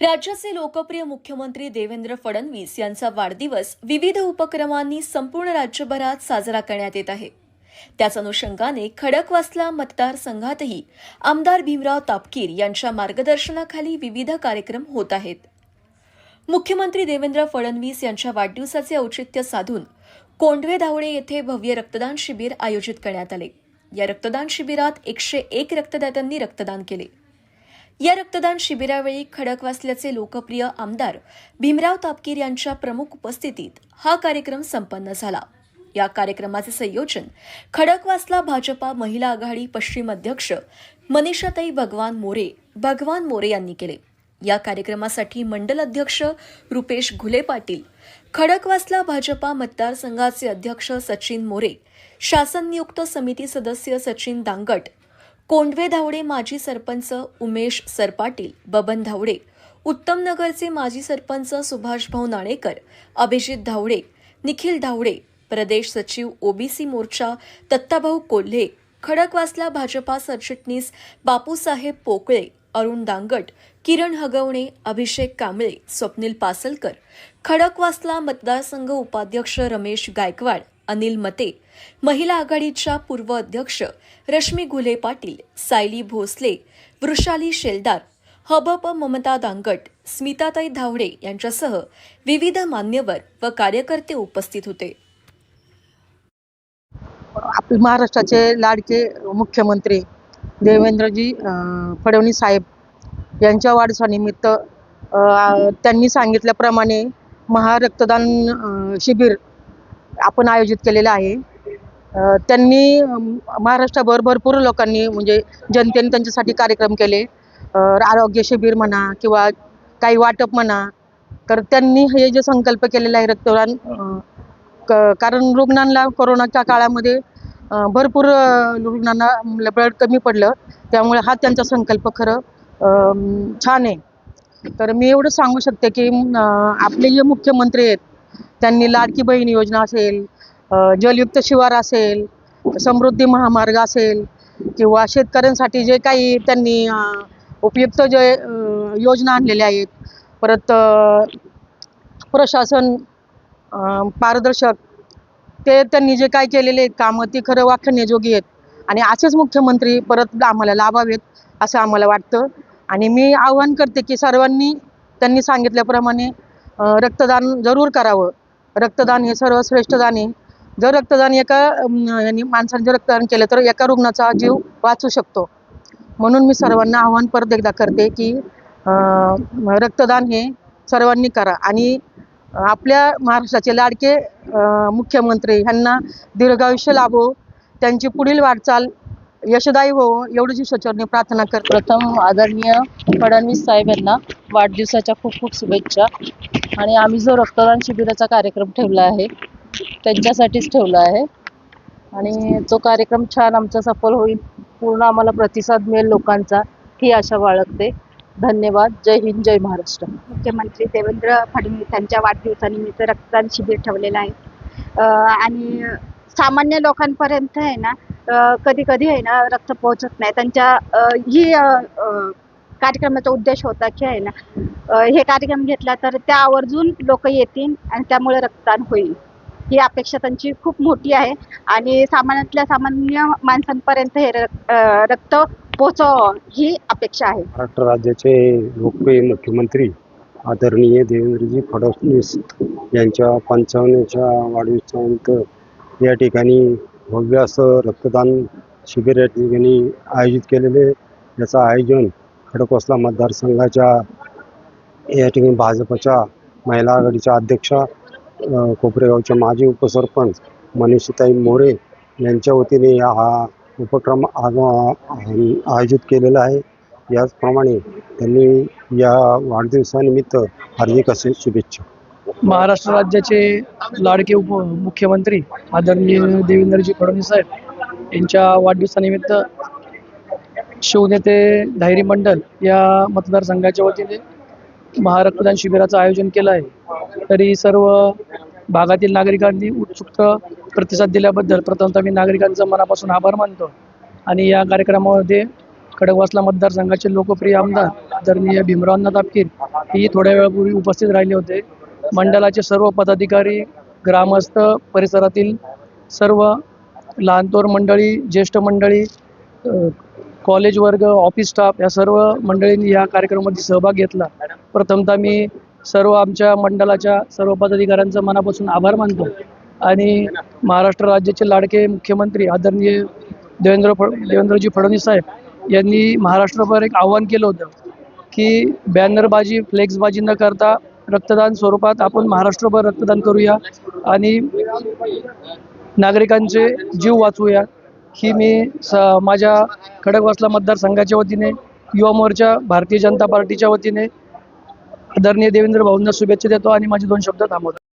राज्याचे लोकप्रिय मुख्यमंत्री देवेंद्र फडणवीस यांचा वाढदिवस विविध उपक्रमांनी संपूर्ण राज्यभरात साजरा करण्यात येत आहे. त्याच अनुषंगाने खडकवासला मतदारसंघातही आमदार भीमराव तापकीर यांच्या मार्गदर्शनाखाली विविध कार्यक्रम होत आहेत. मुख्यमंत्री देवेंद्र फडणवीस यांच्या वाढदिवसाचे औचित्य साधून कोंढवे धावणे येथे भव्य रक्तदान शिबिर आयोजित करण्यात आले. या रक्तदान शिबिरात एकशे एक रक्तदात्यांनी रक्तदान केले. या रक्तदान शिबिरावेळी खडकवासल्याचे लोकप्रिय आमदार भीमराव तापकीर यांच्या प्रमुख उपस्थितीत हा कार्यक्रम संपन्न झाला. या कार्यक्रमाचे संयोजन खडकवासला भाजपा महिला आघाडी पश्चिम अध्यक्ष मनीषाताई भगवान मोरे भगवान मोरे यांनी केले. या कार्यक्रमासाठी मंडल अध्यक्ष रुपेश घुले पाटील खडकवासला भाजपा मतदारसंघाचे अध्यक्ष सचिन मोरे शासन नियुक्त समिती सदस्य सचिन दांगट कोंडवे धावडे माजी सरपंच उमेश सरपाटील बबन धावडे उत्तम नगरचे माजी सरपंच सुभाषभाऊ नाणेकर अभिजित धावडे निखिल धावडे प्रदेश सचिव ओबीसी मोर्चा दत्ताभाऊ कोल्हे खडकवासला भाजपा सरचिटणीस बापूसाहेब पोकळे अरुण दांगट किरण हगवणे अभिषेक कांबळे स्वप्नील पासलकर खडकवासला मतदारसंघ उपाध्यक्ष रमेश गायकवाड अनिल मते महिला आघाडीच्या पूर्व अध्यक्ष रश्मी घुले पाटील सायली भोसले वृषाली शेलदार हबप ममता दांगट स्मिताताई धावडे यांच्यासह विविध मान्यवर व कार्यकर्ते उपस्थित होते. आपले महाराष्ट्राचे लाडके मुख्यमंत्री देवेंद्रजी अं, फडणवीस साहेब यांच्या वाढदिवसानिमित्त अं, त्यांनी सांगितल्याप्रमाणे महारक्तदान शिबिर आपण आयोजित केलेलं आहे. त्यांनी महाराष्ट्राभर भरपूर लोकांनी म्हणजे जनतेने त्यांच्यासाठी कार्यक्रम केले. आरोग्य शिबिर म्हणा किंवा काही वाटप म्हणा. तर त्यांनी हे जे संकल्प केलेला आहे रक्तदान क- कारण रुग्णांना कोरोनाच्या काळामध्ये भरपूर रुग्णांना ब्लड कमी पडलं. त्यामुळे हा त्यांचा संकल्प खरं छान आहे. तर मी एवढं सांगू शकते की आपले जे मुख्यमंत्री आहेत त्यांनी लाडकी बहीण योजना असेल जलयुक्त शिवार असेल समृद्धी महामार्ग असेल किंवा शेतकऱ्यांसाठी जे काही त्यांनी उपयुक्त जे योजना आणलेल्या आहेत परत प्रशासन पारदर्शक ते त्यांनी जे काय केलेले आहेत कामं ती खरं वाखण्याजोगी आहेत. आणि असेच मुख्यमंत्री परत आम्हाला लाभावेत असं आम्हाला वाटतं. आणि मी आवाहन करते की सर्वांनी त्यांनी सांगितल्याप्रमाणे रक्तदान जरूर करावं. रक्तदान हे सर्वश्रेष्ठ दान आहे. जर रक्तदान एका यांनी माणसाने जर रक्तदान केलं तर एका रुग्णाचा जीव वाचू शकतो. म्हणून मी सर्वांना आव्हान परत एकदा करते की रक्तदान हे सर्वांनी करा. आणि आपल्या महाराष्ट्राचे लाडके मुख्यमंत्री ह्यांना दीर्घायुष्य लाभो त्यांची पुढील वाटचाल यशदायी हो एवढीच ईश्वरचरणी प्रार्थना कर प्रथम आदरणीय फडणवीस साहेब यांना वाढदिवसाच्या खूप खूप शुभेच्छा. आणि आम्ही जो रक्तदान शिबिराचा कार्यक्रम ठेवला आहे त्यांच्यासाठीच ठेवला आहे. आणि तो कार्यक्रम छान आमचा सफल होईल पूर्ण आम्हाला प्रतिसाद मिळेल लोकांचा ही आशा बाळगते. धन्यवाद. जय हिंद जय महाराष्ट्र. मुख्यमंत्री देवेंद्र फडणवीस यांच्या वाढदिवसानिमित्त रक्तदान शिबिर ठेवलेलं आहे. आणि सामान्य लोकांपर्यंत आहे ना कधी कधी आहे ना रक्त पोहोचत नाही. त्यांच्या ही कार्यक्रमाचा उद्देश होता की आहे ना हे कार्यक्रम घेतला तर त्या आवर्जून लोक येतील आणि त्यामुळे रक्तदान होईल. ही अपेक्षा त्यांची खूप मोठी आहे. आणि सामान्यातल्या सामान्य माणसांपर्यंत हे रक्त पोहोचावं ही अपेक्षा आहे. महाराष्ट्र राज्याचे लोकप्रिय मुख्यमंत्री आदरणीय देवेंद्रजी फडणवीस यांच्या पंचावन्नच्या वाढदिवसानिमित्त या ठिकाणी भव्य असं रक्तदान शिबिर या ठिकाणी आयोजित केलेले याचं आयोजन खडकवासला मतदारसंघाच्या या ठिकाणी भाजपच्या महिला आघाडीच्या अध्यक्षा अ, कोपरेगावच्या माजी उपसरपंच मनीषीताई मोरे यांच्या वतीने या हा उपक्रम आयोजित केलेला आहे. याचप्रमाणे त्यांनी या वाढदिवसानिमित्त हार्दिक असे शुभेच्छा. महाराष्ट्र राज्याचे लाडके उप मुख्यमंत्री आदरणीय देवेंद्रजी फडणवीस साहेब यांच्या वाढदिवसानिमित्त शिवनेते धायरी मंडल या मतदारसंघाच्या वतीने महारक्तदान शिबिराचं आयोजन केलं आहे. तरी सर्व भागातील नागरिकांनी उत्सुक प्रतिसाद दिल्याबद्दल प्रथमतः मी नागरिकांचा मनापासून आभार मानतो. आणि या कार्यक्रमामध्ये खडकवासला मतदारसंघाचे लोकप्रिय आमदार आदरणीय भीमरावांना तापकीर ही थोड्या वेळापूर्वी उपस्थित राहिले होते. मंडळाचे सर्व पदाधिकारी ग्रामस्थ परिसरातील सर्व लहानतोर मंडळी ज्येष्ठ मंडळी कॉलेज वर्ग ऑफिस स्टाफ या सर्व मंडळींनी या कार्यक्रमामध्ये सहभाग घेतला. प्रथमतः मी सर्व आमच्या मंडळाच्या सर्व पदाधिकाऱ्यांचा मनापासून आभार मानतो. आणि महाराष्ट्र राज्याचे लाडके मुख्यमंत्री आदरणीय देवेंद्र फड देवेंद्रजी फडणवीस साहेब यांनी महाराष्ट्रभर एक आव्हान केलं होतं की बॅनरबाजी फ्लेक्सबाजी न करता रक्तदान स्वरूपात आपण महाराष्ट्रभर रक्तदान करूया आणि नागरिकांचे जीव वाचवूया. ही मी स माझ्या खडकवासला मतदारसंघाच्या वतीने युवा मोर्चा भारतीय जनता पार्टीच्या वतीने आदरणीय देवेंद्र भाऊंना शुभेच्छा देतो आणि माझे दोन शब्द थांबवतो.